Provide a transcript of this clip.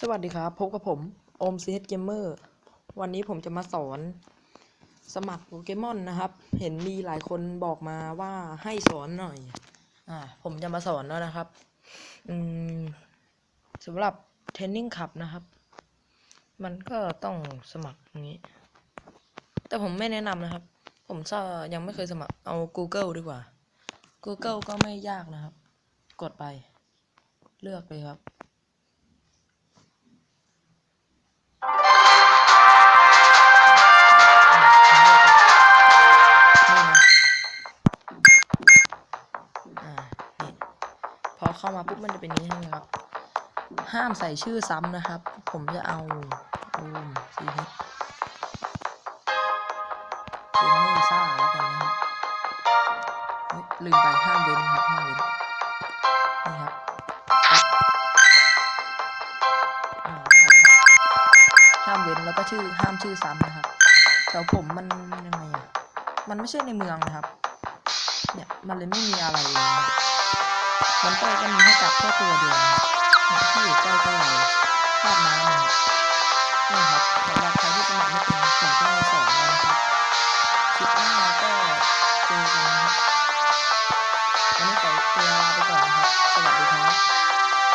สวัสดีครับ พบกับผมโอมซีเฮดเกมเมอร์วันนี้ผมจะมาสอนสมัครโปเกมอนนะครับ เห็นมีหลายคนบอกมาว่าให้สอนหน่อย อ่า ผมจะมาสอนแล้วนะครับ อืมสำหรับเทนนิ่งขับนะครับ มันก็ต้องสมัครอย่างนี้ แต่ผมไม่แนะนำนะครับ ผมก็ยังไม่เคยสมัครเอา Google ดีกว่า Google ก็ไม่ยากนะครับ กดไป เลือกเลยครับ พอเข้ามาปุ๊บมันจะเป็นนี้ใช่ไหมครับ ห้ามใส่ชื่อซ้ำนะครับ ผมจะเอาโอมซีเฮดเกมเมอร์ซ่าแล้วกันนะครับลืมไปห้ามเว้นครับห้ามเว้นนี่ครับห้ามเว้นแล้วก็ชื่อห้ามชื่อซ้ำนะครับแถวผมมันยังไงอะมันไม่ใช่ในเมืองนะครับ เนี่ยมันเลยไม่มีอะไรเลย ลำต้อยก็มีให้จับแค่ตัวเดียวเนี่ที่อยู่ใกล้ๆเราภาดน้ำเนี่ครับสำหรับใครที่สมัครไม่เป็นผมก็สอนนะครับคลิปหน้าก็เจอกันนะครับวันนี้ขอตัวลาไปก่อนนะครับสวัสดีครับ